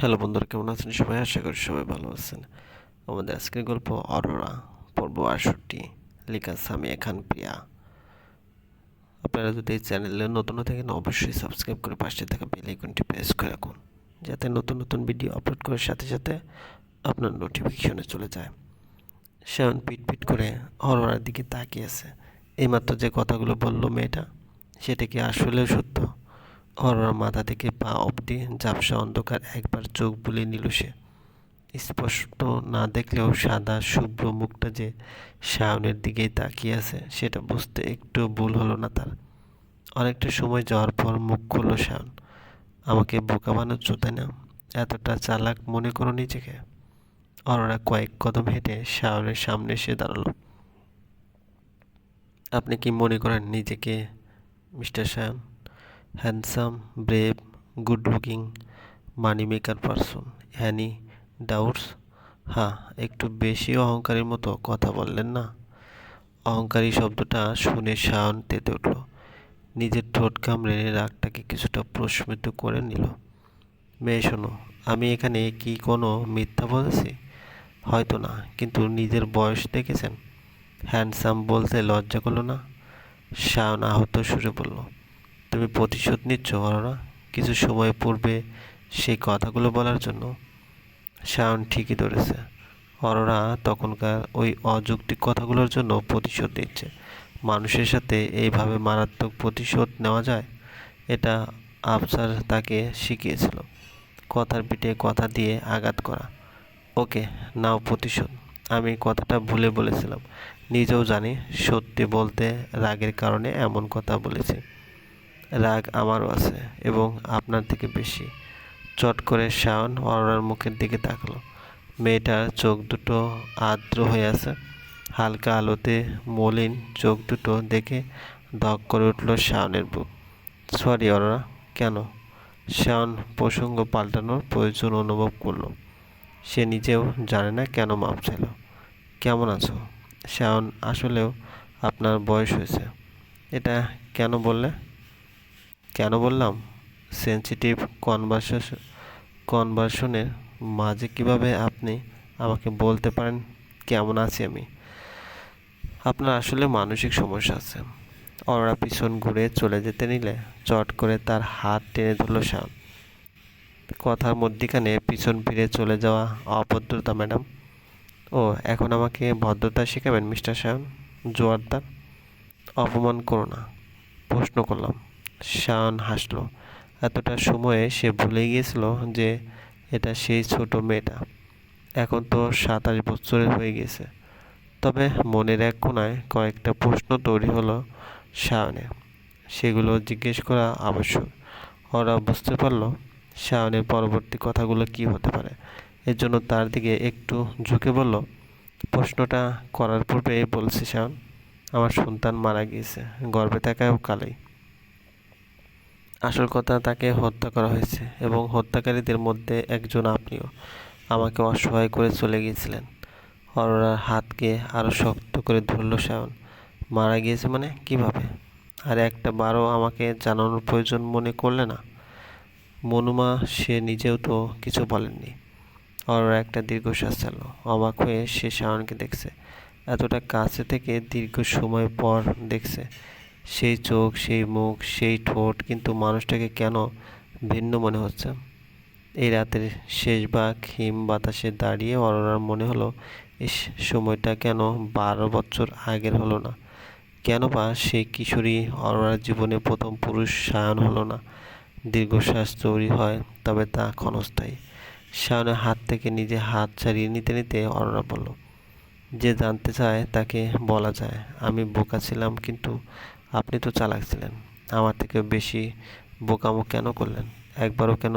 Hello বন্ধুরা, কেমন আছেন? সবাই আশা করি সবাই ভালো আছেন। আমাদের আজকের গল্প অরোরা, পর্ব আটষট্টি, লেখা সামিয়া খান প্রিয়া। আপনারা যদি এই চ্যানেলে নতুন থাকেন, অবশ্যই সাবস্ক্রাইব করে পাশে থাকা বেল আইকনটি প্রেস করে রাখুন, যাতে নতুন নতুন ভিডিও আপলোড করার সাথে সাথে আপনার নোটিফিকেশনে চলে যায়। শ্যামন পিট পিট করে অরোরার দিকে তাকিয়ে আছে। এইমাত্র যে কথাগুলো বলল মেয়েটা, সেটা কি আসলেও সত্য? অরোরার মাথা থেকে পা অবধি ঝাপসা অন্ধকার একবার চোখ বুলিয়ে নিল সে। স্পষ্ট না দেখলেও সাদা, শুভ্র মুখটা যে শায়নের দিকেই তাকিয়ে আছে, সেটা বুঝতে একটু ভুল হলো না তার। অনেকটা সময় যাওয়ার পর মুখ খুলল শায়ন আমাকে বোকা বানাচ্ছ, তাই না? এতটা চালাক মনে করো নিজেকে? অরোরা কয়েক কদম হেঁটে শায়নের সামনে এসে দাঁড়াল। আপনি কি মনে করেন নিজেকে, mister Shayan handsome brave good looking money maker person any doubts হ্যাঁ একটু বেশি অহংকারের মতো কথা বললেন না? অহংকারী শব্দটা শুনে শায়ন তেতে উঠল। নিজের ঠোঁট কামড়ে রাগটাকে কিছুটা প্রস্মিত করে নিল। মেয়ে, শোনো, আমি এখানে কি কোনো মিথ্যা বলেছি? হয়তো না, কিন্তু নিজের বয়স দেখেছেন। হ্যান্ডসাম বলতে লজ্জা করল না? শায়ন আহত সুরে বলল তুমি প্রতিশোধ নিচ্ছ অরোরা কিছু সময় পূর্বে সেই কথাগুলো বলার জন্য শায়ন ঠিকই ধরেছে। অরোরা তখনকার ওই অযৌক্তিক কথাগুলোর জন্য প্রতিশোধ নিচ্ছে। মানুষের সাথে এইভাবে মারাত্মক প্রতিশোধ নেওয়া যায়, এটা আফসার তাকে শিখিয়েছিল। কথার পিঠে কথা দিয়ে আঘাত করা। ওকে, নাও প্রতিশোধ। আমি কথাটা ভুলে বলেছিলাম। নিজেও জানি সত্যি বলতে রাগের কারণে এমন কথা বলেছি। রাগ আমারও আছে এবং আপনার থেকে বেশি। চট করে শাওন অরোরার মুখের দিকে তাকালো। মেয়েটার চোখ দুটো আর্দ্র হয়ে আছে। হালকা আলোতে মলিন চোখ দুটো দেখে ধক করে উঠল শাওনের বুক। সরি অরোরা কেন? শাওন প্রসঙ্গ পাল্টানোর প্রয়োজন অনুভব করল। সে নিজেও জানে না কেন মাপ ছিল কেমন আছো? শাওন আসলেও আপনার বয়স হয়েছে। এটা কেন বললে? কেন বললাম? সেন্সিটিভ কনভারসেশন কনভারশনের মাঝে কীভাবে আপনি আমাকে বলতে পারেন? কেমন আছি আমি? আপনার আসলে মানসিক সমস্যা আছে। অররা পিছন ঘুরে চলে যেতে নিলে চট করে তার হাত টেনে ধরল শান কথার মধ্যিখানে পিছন ফিরে চলে যাওয়া অভদ্রতা, ম্যাডাম। ও, এখন আমাকে ভদ্রতা শেখাবেন, মিস্টার শায়ন জোয়ারদার? অপমান করো না। প্রশ্ন করলাম। শায়ন হাসলো। এতটা সময়ে সে ভুলে গিয়েছিল যে এটা সেই ছোট মেয়েটা। এখন তো সাতাশ বছরের হয়ে গেছে। তবে মনের এক কোনায় কয়েকটা প্রশ্ন তৈরি হলো শায়নে সেগুলো জিজ্ঞেস করা আবশ্যক। ওরা বুঝতে পারল শায়নের পরবর্তী কথাগুলো কি হতে পারে। এর জন্য তার দিকে একটু ঝুঁকে বলল, প্রশ্নটা করার পূর্বে বলছি শায়ন আমার সন্তান মারা গিয়েছে গর্বে থাকাও কালেই। আসল কথা তাকে হত্যা করা হয়েছে এবং হত্যাকারীদের মধ্যে একজন আপনিও। আমাকে অসহায় করে চলে গিয়েছিলেন। অরোরার হাতকে আরও শক্ত করে ধরল শায়ন মারা গিয়েছে মানে? কীভাবে? আর একটা বারও আমাকে জানানোর প্রয়োজন মনে করলে না? মনুমা, সে নিজেও তো কিছু বলেননি। অরোরা একটা দীর্ঘশ্বাস চালো অবাক হয়ে সে শায়নকে দেখছে। এতটা কাছে থেকে দীর্ঘ সময় পর দেখছে। সেই চোখ, সেই মুখ, সেই ঠোঁট কিন্তু মানুষটাকে কেন ভিন্ন মনে হচ্ছে? এই রাতের শেষ ভাগ হিম বাতাসে দাঁড়িয়ে অরোরার মনে হলো এই সময়টা কেন বারো বছর আগের হলো না? কেন বা সেই কিশোরী অরোরার জীবনে প্রথম পুরুষ সায়ন হলো না? দীর্ঘশ্বাস তৈরি হয়, তবে তা ক্ষণস্থায়ী। সায়নের হাত থেকে নিজে হাত ছাড়িয়ে নিতে নিতে অরোরা বলল, যে জানতে চায় তাকে বলা যায়, আমি বোকা ছিলাম কিন্তু আপনি তো চালাক ছিলেন। আমার থেকে বেশি বোকামো কেন করলেন? একবারও কেন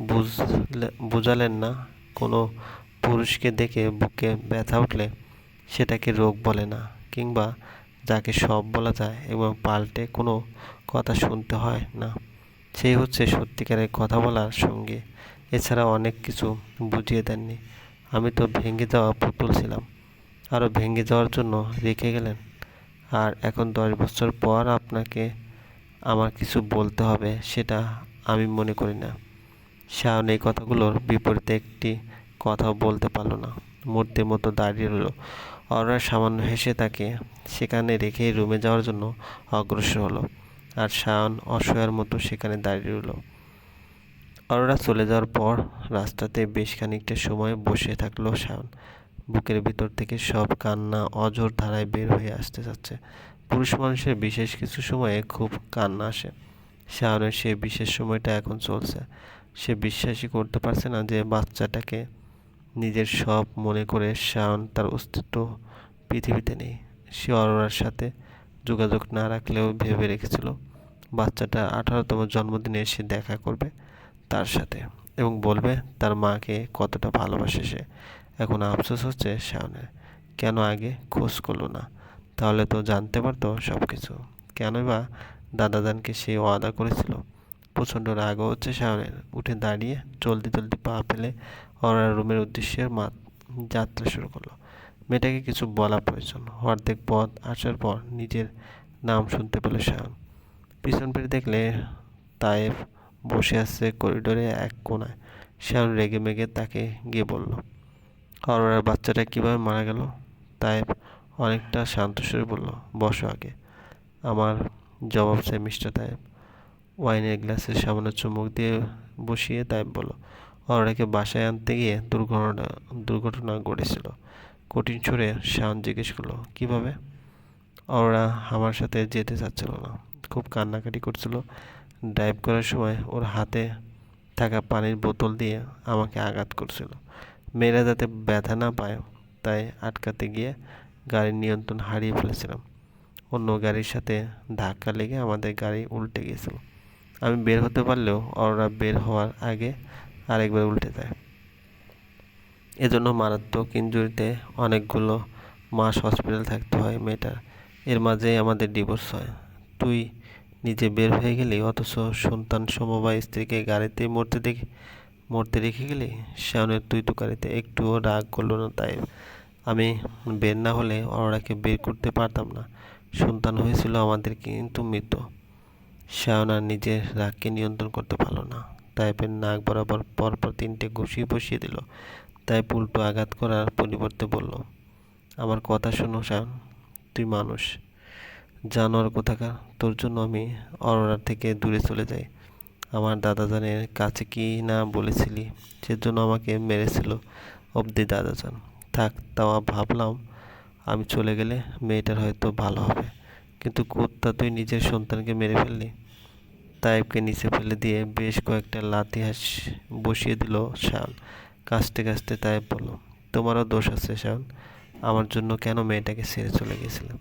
বুঝলে বুঝালেন না? কোনো পুরুষকে দেখে বুকে ব্যথা উঠলে সেটাকে রোগ বলে না, কিংবা যাকে সব বলা যায় এবং পাল্টে কোনো কথা শুনতে হয় না। সেই হচ্ছে সত্যিকারের কথা বলার সঙ্গে। এছাড়া অনেক কিছু বুঝিয়ে দেননি। আমি তো ভেঙে যাওয়া পুতুল ছিলাম। আরও ভেঙে যাওয়ার জন্য রেখে গেলেন। আর এখন দশ বছর পর আপনাকে আমার কিছু বলতে হবে, সেটা আমি মনে করি না। শাওন এই কথাগুলোর বিপরীতে একটি কথাও বলতে পারল না। মূর্তির মতো দাঁড়িয়ে রইল। অরোরা সামান্য হেসে তাকে সেখানে রেখে রুমে যাওয়ার জন্য অগ্রসর হলো আর শাওন অসহায়ের মতো সেখানে দাঁড়িয়ে রইল। অরোরা চলে যাওয়ার পর রাস্তাতে বেশ খানিকটা সময় বসে থাকল শাওন। বুকের ভিতর থেকে সব কান্না অজর ধারায় বের হয়ে আসতে যাচ্ছে পুরুষ মানুষের বিশেষ কিছু সময়ে খুব কান্না আসে। শাওনের সে বিশেষ সময়টা এখন চলছে। সে বিশ্বাসই করতে পারছে না যে বাচ্চাটাকে নিজের সব মনে করে শাওন তার অস্তিত্ব পৃথিবীতে নেই। সে অরোরার সাথে যোগাযোগ না রাখলেও ভেবে রেখেছিল বাচ্চাটা আঠারোতম জন্মদিনে এসে দেখা করবে তার সাথে এবং বলবে তার মাকে কতটা ভালোবাসে সে। এখন আফসোস হচ্ছে শাওনের কেন আগে খোঁজ করল না? তাহলে তো জানতে পারতো সব কিছু কেনই বা দাদাদানকে সে ওয়াদা করেছিল? প্রচণ্ড রাগও হচ্ছে শাওনের উঠে দাঁড়িয়ে চলতি চলতি পা ফেলে অরার রুমের উদ্দেশ্যে মা যাত্রা শুরু করল। মেয়েটাকে কিছু বলা প্রয়োজন। অর্ধেক পথ আসার পর নিজের নাম শুনতে পেল শাওন পিছন ফিরে দেখলে তায়েব বসে আছে করিডোরে এক কোনায়। শাওন রেগে মেগে তাকে গিয়ে বলল অরোরার বাচ্চাটা কীভাবে মারা গেল তায়েব অনেকটা শান্ত সুরে বলল, বসো আগে। আমার জবাব চাই মিস্টার তায়েব ওয়াইনের গ্লাসের সামনে চুমুক দিয়ে বসিয়ে তায়েব বলল, অরোরাকে বাসায় আনতে গিয়ে দুর্ঘটনা দুর্ঘটনা ঘটেছিল। কঠিন সুরে শাওন জিজ্ঞেস করল, কীভাবে? ওরা আমার সাথে যেতে চাচ্ছিল না। খুব কান্নাকাটি করছিল। ড্রাইভ করার সময় ওর হাতে থাকা পানির বোতল দিয়ে আমাকে আঘাত করছিল। মেয়েরা যাতে ব্যথা না পায়, তাই আটকাতে গিয়ে গাড়ির নিয়ন্ত্রণ হারিয়ে ফেলেছিলাম। অন্য গাড়ির সাথে ধাক্কা লেগে আমাদের গাড়ি উল্টে গিয়েছিল। আমি বের হতে পারলেও ওরা বের হওয়ার আগে আরেকবার উল্টে যায়। এজন্য মারাত্মক ইঞ্জুরিতে অনেকগুলো মাস হসপিটাল থাকতে হয় মেয়েটার। এর মাঝেই আমাদের ডিভোর্স হয়। তুই নিজে বের হয়ে গেলি, অথচ সন্তান সমবায় স্ত্রীকে গাড়িতে মরতে দেখে মরতে রেখে গেলি শাওনের তুই তো গাড়িতে একটুও রাগ করল না তাই আমি বের না হলে অরোরাকে বের করতে পারতাম না। সন্তান হয়েছিল আমাদের কিন্তু মৃত শাওন আর নিজের রাগকে নিয়ন্ত্রণ করতে পারল না। তাইপের নাক বরাবর পরপর তিনটে ঘুষি বসিয়ে দিল। তাই উল্টো আঘাত করার পরিবর্তে বলল, আমার কথা শোনো শাওন তুই মানুষ। জানোয়ার কোথাকার, তোর জন্য আমি অরোরা থেকে দূরে চলে যাই। আমার দাদাজানের কাছে কি না বলেছিলি? সেজন্য আমাকে মেরেছিল। অবধি দাদাজান, থাক, তাও ভাবলাম আমি চলে গেলে মেয়েটার হয়তো ভালো হবে। কিন্তু কুত্তা, তুই নিজের সন্তানকে মেরে ফেললি। তাইবকে নিচে ফেলে দিয়ে বেশ কয়েকটা লাথি হাস বসিয়ে দিল শাওন কাস্তে কাস্তে তাইব বলল, তোমারও দোষ আছে শাওন আমার জন্য কেন মেয়েটাকে ছেড়ে চলে গেছিলাম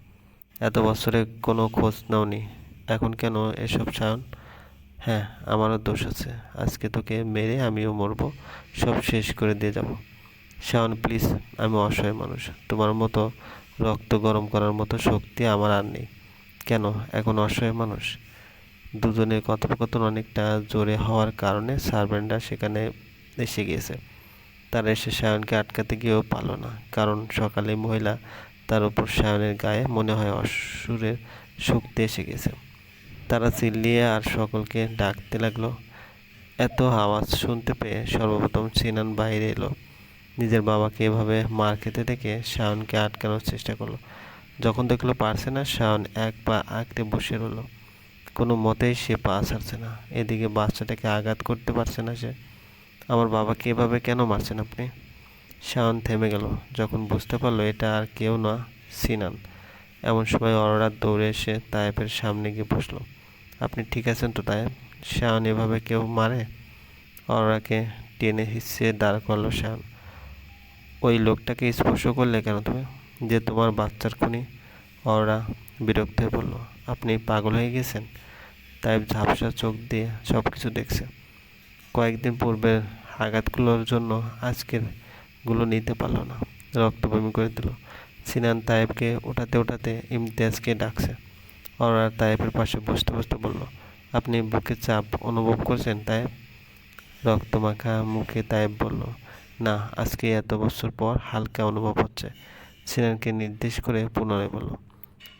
এত বছরে কোনো খোঁজ নাওনি। এখন কেন এসব শাওন হ্যাঁ আমারও দোষ আছে। আজকে তোকে মেরে আমিও মরবো। সব শেষ করে দিয়ে যাব। শাওন, প্লিজ, আমি অসহায় মানুষ। তোমার মতো রক্ত গরম করার মতো শক্তি আমার আর নেই। কেন? এখন অসহায় মানুষ। দুজনের কথোপকথন অনেকটা জোরে হওয়ার কারণে সার্ভেন্টরা সেখানে এসে গিয়েছে। তারা এসে সায়নকে আটকাতে গিয়েও পারল না। কারণ সকালে মহিলা তার উপর সায়নের গায়ে মনে হয় অসুরের শক্তি এসে গেছে তারা চিল্লিয়ে আর সকলকে ডাকতে লাগল। এত আওয়াজ শুনতে পেয়ে সর্বপ্রথম সিনান বাইরে এলো। নিজের বাবাকে এভাবে মার খেতে দেখে শাওনকে আটকানোর চেষ্টা করল। যখন দেখল পারছে না, শাওন এক পা আঁকতে বসে রইল। কোনো মতেই সে পা ছাড়ছে না। এদিকে বাচ্চাটাকে আঘাত করতে পারছে না সে। আমার বাবাকে এভাবে কেন মারছেন আপনি? শাওন থেমে গেল। যখন বুঝতে পারল এটা আর কেউ না, সিনান। এমন সময় অরোরা দৌড়ে এসে তায়েবের সামনে গিয়ে বসল। আপনি ঠিক আছেন তো তায়েব শাওন এভাবে কেউ মারে? অরাকে টেনে হিসে দাঁড় করল শাওন ওই লোকটাকে স্পর্শ করলে কেন তুমি? যে তোমার বাচ্চার খুনি। অরোরা বিরক্ত হয়ে বলল, আপনি পাগল হয়ে গেছেন? তাই ঝাপসা চোখ দিয়ে সব কিছু দেখছে। কয়েকদিন পূর্বের আঘাতগুলোর জন্য আজকেরগুলো নিতে পারল না। রক্ত বমি করে দিল। সিনান তায়েবকে ওঠাতে ওঠাতে ইমতিয়াজকে ডাকছে। অরার তায়েবের পাশে বসতে বসতে বলল, আপনি বুকে চাপ অনুভব করছেন তায়েব রক্তমাখা মুখে তায়েব বলল, না, আজকে এত বছর পর হালকা অনুভব হচ্ছে। সিনানকে নির্দেশ করে পুনরায় বলল,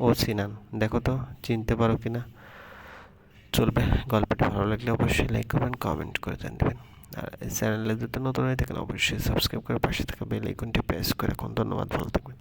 ও সিনান, দেখো তো, চিনতে পারো কি না চলবে, গল্পটি ভালো লাগলে অবশ্যই লাইক করবেন কমেন্ট করে দেবেন আর চ্যানেলে যদি নতুন হয়ে থাকেন, অবশ্যই সাবস্ক্রাইব করে পাশে থাকা বেল আইকনটি প্রেস করে রাখুন। ধন্যবাদ, ভালো থাকবেন।